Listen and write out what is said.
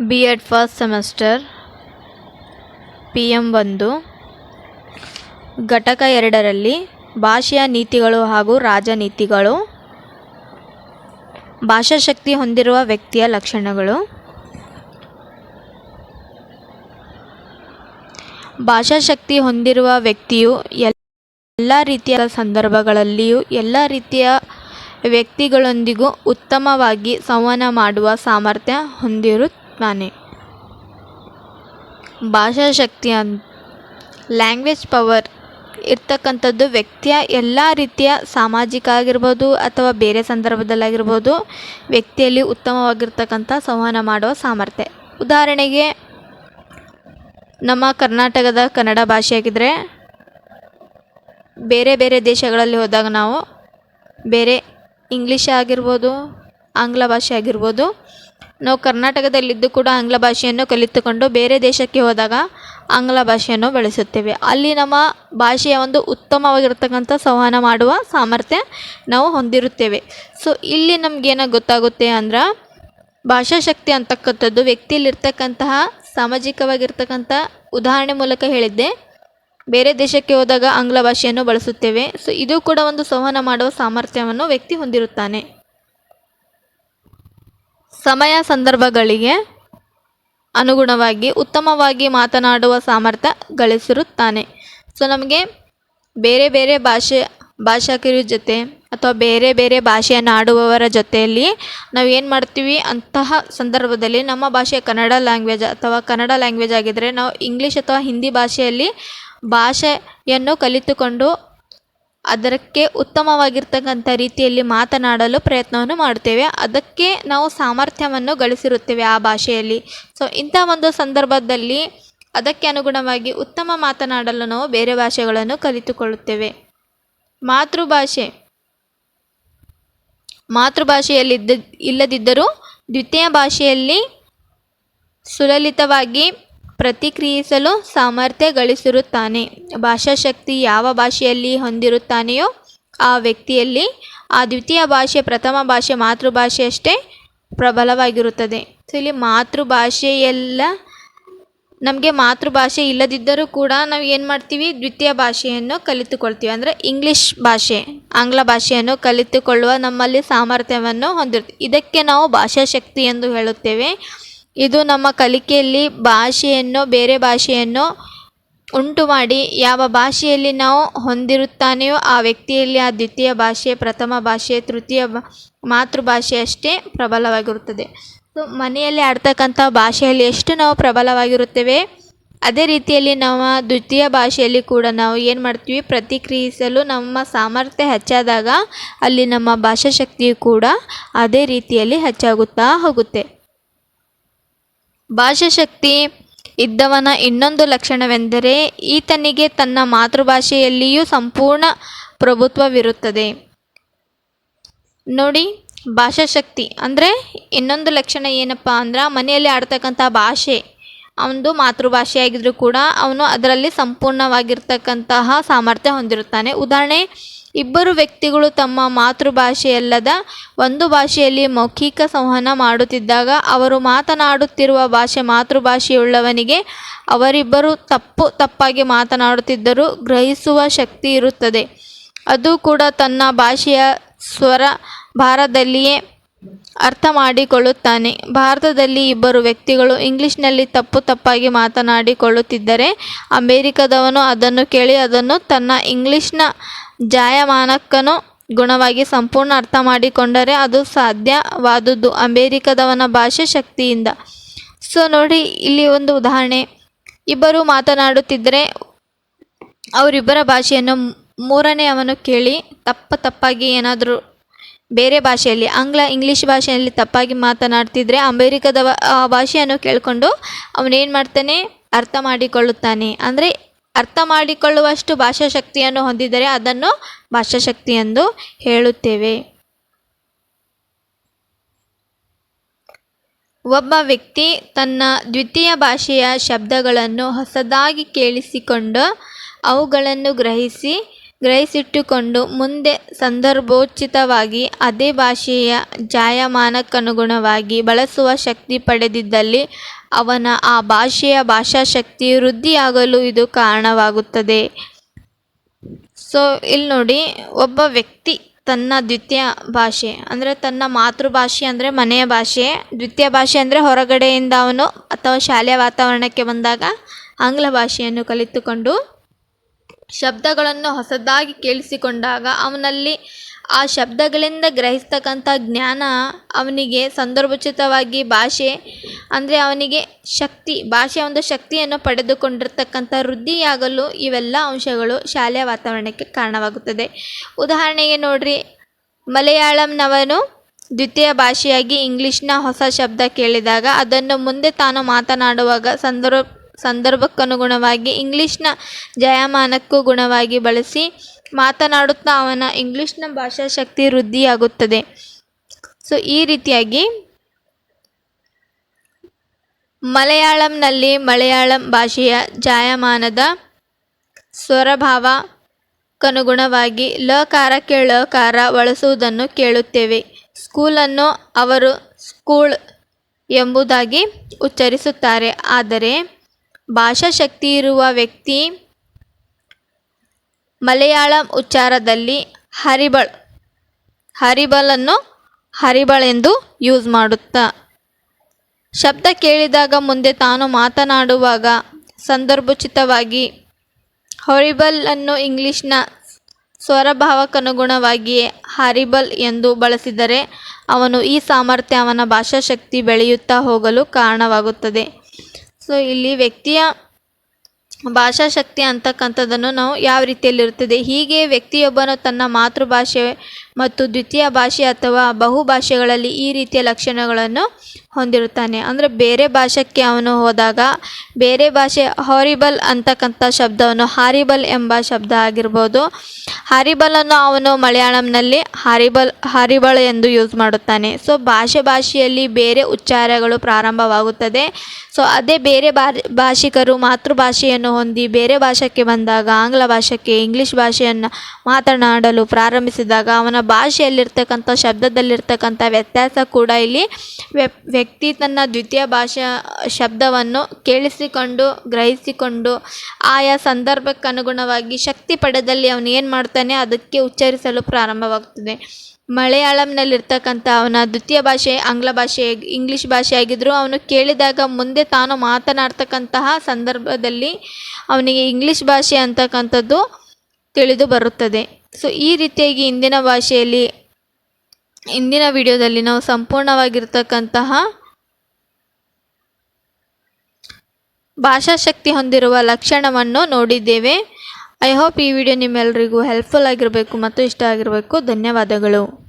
B Ed first semester P M ಒಂದು. ಘಟಕ ಎರಡರಲ್ಲಿ ಭಾಷೆಯ ನೀತಿಗಳು ಹಾಗೂ ರಾಜನೀತಿಗಳು. ಭಾಷಾಶಕ್ತಿ ಹೊಂದಿರುವ ವ್ಯಕ್ತಿಯ ಲಕ್ಷಣಗಳು. ಭಾಷಾಶಕ್ತಿ ಹೊಂದಿರುವ ವ್ಯಕ್ತಿಯು ಎಲ್ಲ ರೀತಿಯ ಸಂದರ್ಭಗಳಲ್ಲಿಯೂ ಎಲ್ಲ ರೀತಿಯ ವ್ಯಕ್ತಿಗಳೊಂದಿಗೂ ಉತ್ತಮವಾಗಿ ಸಂವಹನ ಮಾಡುವ ಸಾಮರ್ಥ್ಯ ಹೊಂದಿರುತ್ತಾನೆ ಭಾಷಾಶಕ್ತಿ ಅನ್ ಲ್ಯಾಂಗ್ವೇಜ್ ಪವರ್ ಇರ್ತಕ್ಕಂಥದ್ದು ವ್ಯಕ್ತಿಯ ಎಲ್ಲ ರೀತಿಯ ಸಾಮಾಜಿಕ ಆಗಿರ್ಬೋದು ಅಥವಾ ಬೇರೆ ಸಂದರ್ಭದಲ್ಲಾಗಿರ್ಬೋದು ವ್ಯಕ್ತಿಯಲ್ಲಿ ಉತ್ತಮವಾಗಿರ್ತಕ್ಕಂಥ ಸಂವಹನ ಮಾಡುವ ಸಾಮರ್ಥ್ಯ. ಉದಾಹರಣೆಗೆ, ನಮ್ಮ ಕರ್ನಾಟಕದ ಕನ್ನಡ ಭಾಷೆಯಾಗಿದ್ದರೆ ಬೇರೆ ಬೇರೆ ದೇಶಗಳಲ್ಲಿ ಹೋದಾಗ ನಾವು ಬೇರೆ ಇಂಗ್ಲೀಷ್ ಆಗಿರ್ಬೋದು, ಆಂಗ್ಲ ಭಾಷೆ ಆಗಿರ್ಬೋದು ನಾವು ಕರ್ನಾಟಕದಲ್ಲಿದ್ದು ಕೂಡ ಆಂಗ್ಲ ಭಾಷೆಯನ್ನು ಕಲಿತುಕೊಂಡು ಬೇರೆ ದೇಶಕ್ಕೆ ಹೋದಾಗ ಆಂಗ್ಲ ಭಾಷೆಯನ್ನು ಬಳಸುತ್ತೇವೆ. ಅಲ್ಲಿ ನಮ್ಮ ಭಾಷೆಯ ಒಂದು ಉತ್ತಮವಾಗಿರ್ತಕ್ಕಂಥ ಸಂವಹನ ಮಾಡುವ ಸಾಮರ್ಥ್ಯ ನಾವು ಹೊಂದಿರುತ್ತೇವೆ. ಸೊ ಇಲ್ಲಿ ನಮಗೇನ ಗೊತ್ತಾಗುತ್ತೆ ಅಂದ್ರೆ ಭಾಷಾಶಕ್ತಿ ಅಂತಕ್ಕಂಥದ್ದು ವ್ಯಕ್ತಿಯಲ್ಲಿರ್ತಕ್ಕಂತಹ ಸಾಮಾಜಿಕವಾಗಿರ್ತಕ್ಕಂಥ ಉದಾಹರಣೆ ಮೂಲಕ ಹೇಳಿದ್ದೆ. ಬೇರೆ ದೇಶಕ್ಕೆ ಹೋದಾಗ ಆಂಗ್ಲ ಭಾಷೆಯನ್ನು ಬಳಸುತ್ತೇವೆ. ಸೊ ಇದು ಕೂಡ ಒಂದು ಸಂವಹನ ಮಾಡುವ ಸಾಮರ್ಥ್ಯವನ್ನು ವ್ಯಕ್ತಿ ಹೊಂದಿರುತ್ತಾನೆ. ಸಮಯ ಸಂದರ್ಭಗಳಿಗೆ ಅನುಗುಣವಾಗಿ ಉತ್ತಮವಾಗಿ ಮಾತನಾಡುವ ಸಾಮರ್ಥ್ಯ ಗಳಿಸಿರುತ್ತಾನೆ. ಸೊ ನಮಗೆ ಬೇರೆ ಬೇರೆ ಭಾಷೆ ಭಾಷಿಕರ ಜೊತೆ ಅಥವಾ ಬೇರೆ ಬೇರೆ ಭಾಷೆಯನ್ನು ಆಡುವವರ ಜೊತೆಯಲ್ಲಿ ನಾವು ಏನು ಮಾಡ್ತೀವಿ? ಅಂತಹ ಸಂದರ್ಭದಲ್ಲಿ ನಮ್ಮ ಭಾಷೆ ಕನ್ನಡ ಲ್ಯಾಂಗ್ವೇಜ್ ಅಥವಾ ಕನ್ನಡ ಲ್ಯಾಂಗ್ವೇಜ್ ಆಗಿದ್ದರೆ ನಾವು ಇಂಗ್ಲೀಷ್ ಅಥವಾ ಹಿಂದಿ ಭಾಷೆಯಲ್ಲಿ ಭಾಷೆಯನ್ನು ಕಲಿತುಕೊಂಡು ಅದಕ್ಕೆ ಉತ್ತಮವಾಗಿರ್ತಕ್ಕಂಥ ರೀತಿಯಲ್ಲಿ ಮಾತನಾಡಲು ಪ್ರಯತ್ನವನ್ನು ಮಾಡುತ್ತೇವೆ. ಅದಕ್ಕೆ ನಾವು ಸಾಮರ್ಥ್ಯವನ್ನು ಗಳಿಸಿರುತ್ತೇವೆ ಆ ಭಾಷೆಯಲ್ಲಿ. ಸೊ ಇಂಥ ಒಂದು ಸಂದರ್ಭದಲ್ಲಿ ಅದಕ್ಕೆ ಅನುಗುಣವಾಗಿ ಉತ್ತಮ ಮಾತನಾಡಲು ನಾವು ಬೇರೆ ಭಾಷೆಗಳನ್ನು ಕಲಿತುಕೊಳ್ಳುತ್ತೇವೆ. ಮಾತೃಭಾಷೆ. ಮಾತೃಭಾಷೆಯಲ್ಲಿದ್ದ, ಇಲ್ಲದಿದ್ದರೂ ದ್ವಿತೀಯ ಭಾಷೆಯಲ್ಲಿ ಸುಲಲಿತವಾಗಿ ಪ್ರತಿಕ್ರಿಯಿಸಲು ಸಾಮರ್ಥ್ಯ ಗಳಿಸಿರುತ್ತಾನೆ. ಭಾಷಾಶಕ್ತಿ ಯಾವ ಭಾಷೆಯಲ್ಲಿ ಹೊಂದಿರುತ್ತಾನೆಯೋ ಆ ವ್ಯಕ್ತಿಯಲ್ಲಿ ಆ ದ್ವಿತೀಯ ಭಾಷೆ, ಪ್ರಥಮ ಭಾಷೆ ಮಾತೃಭಾಷೆಯಷ್ಟೇ ಪ್ರಬಲವಾಗಿರುತ್ತದೆ. ಸೊ, ಇಲ್ಲಿ ಮಾತೃಭಾಷೆಯೆಲ್ಲ, ನಮಗೆ ಮಾತೃಭಾಷೆ ಇಲ್ಲದಿದ್ದರೂ ಕೂಡ ನಾವು ಏನು ಮಾಡ್ತೀವಿ? ದ್ವಿತೀಯ ಭಾಷೆಯನ್ನು ಕಲಿತುಕೊಳ್ತೀವಿ. ಅಂದರೆ ಇಂಗ್ಲೀಷ್ ಭಾಷೆ, ಆಂಗ್ಲ ಭಾಷೆಯನ್ನು ಕಲಿತುಕೊಳ್ಳುವ ನಮ್ಮಲ್ಲಿ ಸಾಮರ್ಥ್ಯವನ್ನು ಹೊಂದಿರ್ತೀವಿ ಇದಕ್ಕೆ ನಾವು ಭಾಷಾಶಕ್ತಿ ಎಂದು ಹೇಳುತ್ತೇವೆ. ಇದು ನಮ್ಮ ಕಲಿಕೆಯಲ್ಲಿ ಭಾಷೆಯನ್ನು, ಬೇರೆ ಭಾಷೆಯನ್ನು ಉಂಟು ಮಾಡಿ ಯಾವ ಭಾಷೆಯಲ್ಲಿ ನಾವು ಹೊಂದಿರುತ್ತಾನೆಯೋ ಆ ವ್ಯಕ್ತಿಯಲ್ಲಿ ಆ ದ್ವಿತೀಯ ಭಾಷೆ, ಪ್ರಥಮ ಭಾಷೆ, ತೃತೀಯ ಮಾತೃಭಾಷೆ ಅಷ್ಟೇ ಪ್ರಬಲವಾಗಿರುತ್ತದೆ. ಸೊ, ಮನೆಯಲ್ಲಿ ಆಡ್ತಕ್ಕಂಥ ಭಾಷೆಯಲ್ಲಿ ಎಷ್ಟು ನಾವು ಪ್ರಬಲವಾಗಿರುತ್ತೇವೆ? ಅದೇ ರೀತಿಯಲ್ಲಿ ನಾವು ದ್ವಿತೀಯ ಭಾಷೆಯಲ್ಲಿ ಕೂಡ ನಾವು ಏನು ಮಾಡ್ತೀವಿ? ಪ್ರತಿಕ್ರಿಯಿಸಲು ನಮ್ಮ ಸಾಮರ್ಥ್ಯ ಹೆಚ್ಚಾದಾಗ ಅಲ್ಲಿ ನಮ್ಮ ಭಾಷಾಶಕ್ತಿಯು ಕೂಡ ಅದೇ ರೀತಿಯಲ್ಲಿ ಹೆಚ್ಚಾಗುತ್ತಾ ಹೋಗುತ್ತೆ. ಭಾಷಾಶಕ್ತಿ ಇದ್ದವನ ಇನ್ನೊಂದು ಲಕ್ಷಣವೆಂದರೆ ಈತನಿಗೆ ತನ್ನ ಮಾತೃಭಾಷೆಯಲ್ಲಿಯೂ ಸಂಪೂರ್ಣ ಪ್ರಭುತ್ವವಿರುತ್ತದೆ. ನೋಡಿ, ಭಾಷಾಶಕ್ತಿ ಅಂದರೆ ಇನ್ನೊಂದು ಲಕ್ಷಣ ಏನಪ್ಪ ಅಂದ್ರೆ ಮನೆಯಲ್ಲಿ ಆಡ್ತಕ್ಕಂಥ ಭಾಷೆ ಅವನದು ಮಾತೃಭಾಷೆ ಆಗಿದ್ದರೂ ಕೂಡ ಅವನು ಅದರಲ್ಲಿ ಸಂಪೂರ್ಣವಾಗಿರ್ತಕ್ಕಂತಹ ಸಾಮರ್ಥ್ಯ ಹೊಂದಿರುತ್ತಾನೆ. ಉದಾಹರಣೆ ಇಬ್ಬರು ವ್ಯಕ್ತಿಗಳು ತಮ್ಮ ಮಾತೃಭಾಷೆಯಲ್ಲದ ಒಂದು ಭಾಷೆಯಲ್ಲಿ ಮೌಖಿಕ ಸಂವಹನ ಮಾಡುತ್ತಿದ್ದಾಗ ಅವರು ಮಾತನಾಡುತ್ತಿರುವ ಭಾಷೆ ಮಾತೃಭಾಷೆಯುಳ್ಳವನಿಗೆ ಅವರಿಬ್ಬರು ತಪ್ಪು ತಪ್ಪಾಗಿ ಮಾತನಾಡುತ್ತಿದ್ದರೂ ಗ್ರಹಿಸುವ ಶಕ್ತಿ ಇರುತ್ತದೆ. ಅದು ಕೂಡ ತನ್ನ ಭಾಷೆಯ ಸ್ವರ ಭಾರದಲ್ಲಿಯೇ ಅರ್ಥ ಮಾಡಿಕೊಳ್ಳುತ್ತಾನೆ ಭಾರತದಲ್ಲಿ ಇಬ್ಬರು ವ್ಯಕ್ತಿಗಳು ಇಂಗ್ಲಿಷ್ನಲ್ಲಿ ತಪ್ಪು ತಪ್ಪಾಗಿ ಮಾತನಾಡಿಕೊಳ್ಳುತ್ತಿದ್ದರೆ ಅಮೇರಿಕದವನು ಅದನ್ನು ಕೇಳಿ ಅದನ್ನು ತನ್ನ ಇಂಗ್ಲಿಷ್ನ ಜಾಯಮಾನಕ್ಕನು ಗುಣವಾಗಿ ಸಂಪೂರ್ಣ ಅರ್ಥ ಮಾಡಿಕೊಂಡರೆ ಅದು ಸಾಧ್ಯವಾದುದು ಅಮೇರಿಕದವನ ಭಾಷೆ ಶಕ್ತಿಯಿಂದ. ಸೊ ನೋಡಿ, ಇಲ್ಲಿ ಒಂದು ಉದಾಹರಣೆ. ಇಬ್ಬರು ಮಾತನಾಡುತ್ತಿದ್ದರೆ ಅವರಿಬ್ಬರ ಭಾಷೆಯನ್ನು ಮೂರನೇ ಅವನು ಕೇಳಿ ತಪ್ಪ ತಪ್ಪಾಗಿ ಏನಾದರೂ ಬೇರೆ ಭಾಷೆಯಲ್ಲಿ, ಆಂಗ್ಲ, ಇಂಗ್ಲೀಷ್ ಭಾಷೆಯಲ್ಲಿ ತಪ್ಪಾಗಿ ಮಾತನಾಡ್ತಿದ್ರೆ ಅಮೇರಿಕದ ಭಾಷೆಯನ್ನು ಕೇಳಿಕೊಂಡು ಅವನೇನು ಮಾಡ್ತಾನೆ? ಅರ್ಥ ಮಾಡಿಕೊಳ್ಳುತ್ತಾನೆ. ಅಂದರೆ ಅರ್ಥ ಮಾಡಿಕೊಳ್ಳುವಷ್ಟು ಭಾಷಾಶಕ್ತಿಯನ್ನು ಹೊಂದಿದರೆ ಅದನ್ನು ಭಾಷಾಶಕ್ತಿ ಎಂದು ಹೇಳುತ್ತೇವೆ. ಒಬ್ಬ ವ್ಯಕ್ತಿ ತನ್ನ ದ್ವಿತೀಯ ಭಾಷೆಯ ಶಬ್ದಗಳನ್ನು ಹೊಸದಾಗಿ ಕೇಳಿಸಿಕೊಂಡು ಅವುಗಳನ್ನು ಗ್ರಹಿಸಿ ಗ್ರಹಿಸಿಟ್ಟುಕೊಂಡು ಮುಂದೆ ಸಂದರ್ಭೋಚಿತವಾಗಿ ಅದೇ ಭಾಷೆಯ ಜಾಯಮಾನಕ್ಕನುಗುಣವಾಗಿ ಬಳಸುವ ಶಕ್ತಿ ಪಡೆದಿದ್ದಲ್ಲಿ ಅವನ ಆ ಭಾಷೆಯ ಭಾಷಾಶಕ್ತಿ ವೃದ್ಧಿಯಾಗಲು ಇದು ಕಾರಣವಾಗುತ್ತದೆ. ಸೊ ಇಲ್ಲಿ ನೋಡಿ, ಒಬ್ಬ ವ್ಯಕ್ತಿ ತನ್ನ ದ್ವಿತೀಯ ಭಾಷೆ, ಅಂದರೆ ತನ್ನ ಮಾತೃಭಾಷೆ ಅಂದರೆ ಮನೆಯ ಭಾಷೆ, ದ್ವಿತೀಯ ಭಾಷೆ ಅಂದರೆ ಹೊರಗಡೆಯಿಂದ ಅವನು ಅಥವಾ ಶಾಲೆಯ ವಾತಾವರಣಕ್ಕೆ ಬಂದಾಗ ಆಂಗ್ಲ ಭಾಷೆಯನ್ನು ಕಲಿತುಕೊಂಡು ಶಬ್ದಗಳನ್ನು ಹೊಸದಾಗಿ ಕೇಳಿಸಿಕೊಂಡಾಗ ಅವನಲ್ಲಿ ಆ ಶಬ್ದಗಳಿಂದ ಗ್ರಹಿಸ್ತಕ್ಕಂಥ ಜ್ಞಾನ ಅವನಿಗೆ ಸಂದರ್ಭೋಚಿತವಾಗಿ ಭಾಷೆ, ಅಂದರೆ ಅವನಿಗೆ ಶಕ್ತಿ, ಭಾಷೆಯ ಒಂದು ಶಕ್ತಿಯನ್ನು ಪಡೆದುಕೊಂಡಿರ್ತಕ್ಕಂಥ ವೃದ್ಧಿಯಾಗಲು ಇವೆಲ್ಲ ಅಂಶಗಳು ಶಾಲೆಯ ವಾತಾವರಣಕ್ಕೆ ಕಾರಣವಾಗುತ್ತದೆ. ಉದಾಹರಣೆಗೆ ನೋಡ್ರಿ, ಮಲಯಾಳಂನವನು ದ್ವಿತೀಯ ಭಾಷೆಯಾಗಿ ಇಂಗ್ಲೀಷ್ನ ಹೊಸ ಶಬ್ದ ಕೇಳಿದಾಗ ಅದನ್ನು ಮುಂದೆ ತಾನು ಮಾತನಾಡುವಾಗ ಸಂದರ್ಭ ಸಂದರ್ಭಕ್ಕನುಗುಣವಾಗಿ ಇಂಗ್ಲಿಷ್ನ ಜಾಯಮಾನಕ್ಕೂ ಗುಣವಾಗಿ ಬಳಸಿ ಮಾತನಾಡುತ್ತಾ ಅವನ ಇಂಗ್ಲೀಷ್ನ ಭಾಷಾಶಕ್ತಿ ವೃದ್ಧಿಯಾಗುತ್ತದೆ. ಸೊ, ಈ ರೀತಿಯಾಗಿ ಮಲಯಾಳಂನಲ್ಲಿ ಮಲಯಾಳಂ ಭಾಷೆಯ ಜಾಯಮಾನದ ಸ್ವರಭಾವಕ್ಕನುಗುಣವಾಗಿ ಲಕಾರಕ್ಕೆ ಕಾರ ಬಳಸುವುದನ್ನು ಕೇಳುತ್ತೇವೆ. ಸ್ಕೂಲನ್ನು ಅವರು ಸ್ಕೂಲ್ ಎಂಬುದಾಗಿ ಉಚ್ಚರಿಸುತ್ತಾರೆ. ಆದರೆ ಭಾಷಾಶಕ್ತಿ ಇರುವ ವ್ಯಕ್ತಿ ಮಲಯಾಳಂ ಉಚ್ಚಾರದಲ್ಲಿ ಹರಿಬಳ್. ಹರಿಬಲನ್ನು ಹರಿಬಳೆಂದು ಯೂಸ್ ಮಾಡುತ್ತಾ. ಶಬ್ದ ಕೇಳಿದಾಗ ಮುಂದೆ ತಾನು ಮಾತನಾಡುವಾಗ ಸಂದರ್ಭೋಚಿತವಾಗಿ ಹರಿಬಲ್ ಅನ್ನು ಇಂಗ್ಲೀಷ್ನ ಸ್ವರಭಾವಕ್ಕನುಗುಣವಾಗಿಯೇ ಹರಿಬಲ್ ಎಂದು ಬಳಸಿದರೆ ಅವನು ಈ ಸಾಮರ್ಥ್ಯ ಅವನ ಭಾಷಾಶಕ್ತಿ ಬೆಳೆಯುತ್ತಾ ಹೋಗಲು ಕಾರಣವಾಗುತ್ತದೆ. ಸೊ ಇಲ್ಲಿ ವ್ಯಕ್ತಿಯ ಭಾಷಾಶಕ್ತಿ ಅಂತಕ್ಕಂಥದ್ದನ್ನು ನಾವು ಯಾವ ರೀತಿಯಲ್ಲಿರುತ್ತದೆ? ಹೀಗೆ ವ್ಯಕ್ತಿಯೊಬ್ಬನು ತನ್ನ ಮಾತೃಭಾಷೆ ಮತ್ತು ದ್ವಿತೀಯ ಭಾಷೆ ಅಥವಾ ಬಹುಭಾಷೆಗಳಲ್ಲಿ ಈ ರೀತಿಯ ಲಕ್ಷಣಗಳನ್ನು ಹೊಂದಿರುತ್ತಾನೆ. ಅಂದರೆ ಬೇರೆ ಭಾಷೆಗೆ ಅವನು ಹೋದಾಗ ಬೇರೆ ಭಾಷೆ ಹಾರಿಬಲ್ ಅಂತಕ್ಕಂಥ ಶಬ್ದವನ್ನು ಹಾರಿಬಲ್ ಎಂಬ ಶಬ್ದ ಆಗಿರ್ಬೋದು. ಹಾರಿಬಲನ್ನು ಅವನು ಮಲಯಾಳಂನಲ್ಲಿ ಹಾರಿಬಲ್ ಹಾರಿಬಲ್ ಎಂದು ಯೂಸ್ ಮಾಡುತ್ತಾನೆ. ಸೊ ಭಾಷೆ ಭಾಷೆಯಲ್ಲಿ ಬೇರೆ ಉಚ್ಚಾರಗಳು ಪ್ರಾರಂಭವಾಗುತ್ತದೆ. ಸೊ ಅದೇ ಬೇರೆ ಭಾಷಿಕರು ಮಾತೃಭಾಷೆಯನ್ನು ಹೊಂದಿ ಬೇರೆ ಭಾಷೆಗೆ ಬಂದಾಗ, ಆಂಗ್ಲ ಭಾಷೆಗೆ, ಇಂಗ್ಲೀಷ್ ಭಾಷೆಯನ್ನು ಮಾತನಾಡಲು ಪ್ರಾರಂಭಿಸಿದಾಗ ಅವನ ಭಾಷೆಯಲ್ಲಿರ್ತಕ್ಕಂಥ ಶಬ್ದದಲ್ಲಿರ್ತಕ್ಕಂಥ ವ್ಯತ್ಯಾಸ ಕೂಡ ಇಲ್ಲಿ ವ್ಯಕ್ತಿ ತನ್ನ ದ್ವಿತೀಯ ಭಾಷಾ ಶಬ್ದವನ್ನು ಕೇಳಿಸಿಕೊಂಡು, ಗ್ರಹಿಸಿಕೊಂಡು, ಆಯಾ ಸಂದರ್ಭಕ್ಕೆ ಅನುಗುಣವಾಗಿ ಶಕ್ತಿ ಪಡೆದಲ್ಲಿ ಅವನು ಏನು ಮಾಡ್ತಾನೆ, ಅದಕ್ಕೆ ಉಚ್ಚರಿಸಲು ಪ್ರಾರಂಭವಾಗ್ತದೆ ಮಲಯಾಳಂನಲ್ಲಿರ್ತಕ್ಕಂಥ ಅವನ ದ್ವಿತೀಯ ಭಾಷೆ ಆಂಗ್ಲ ಭಾಷೆ, ಇಂಗ್ಲೀಷ್ ಭಾಷೆ ಆಗಿದ್ದರೂ ಅವನು ಕೇಳಿದಾಗ ಮುಂದೆ ತಾನು ಮಾತನಾಡ್ತಕ್ಕಂತಹ ಸಂದರ್ಭದಲ್ಲಿ ಅವನಿಗೆ ಇಂಗ್ಲೀಷ್ ಭಾಷೆ ಅಂತಕ್ಕಂಥದ್ದು ತಿಳಿದು ಬರುತ್ತದೆ. ಸೊ ಈ ರೀತಿಯಾಗಿ ಇಂದಿನ ಭಾಷೆಯಲ್ಲಿ ಇಂದಿನ ವಿಡಿಯೋದಲ್ಲಿ ನಾವು ಸಂಪೂರ್ಣವಾಗಿರ್ತಕ್ಕಂತಹ ಭಾಷಾಶಕ್ತಿ ಹೊಂದಿರುವ ಲಕ್ಷಣವನ್ನು ನೋಡಿದ್ದೇವೆ. ಐ ಹೋಪ್ ಈ ವಿಡಿಯೋ ನಿಮ್ಮೆಲ್ಲರಿಗೂ ಹೆಲ್ಪ್ಫುಲ್ ಆಗಿರಬೇಕು ಮತ್ತು ಇಷ್ಟ ಆಗಿರಬೇಕು. ಧನ್ಯವಾದಗಳು.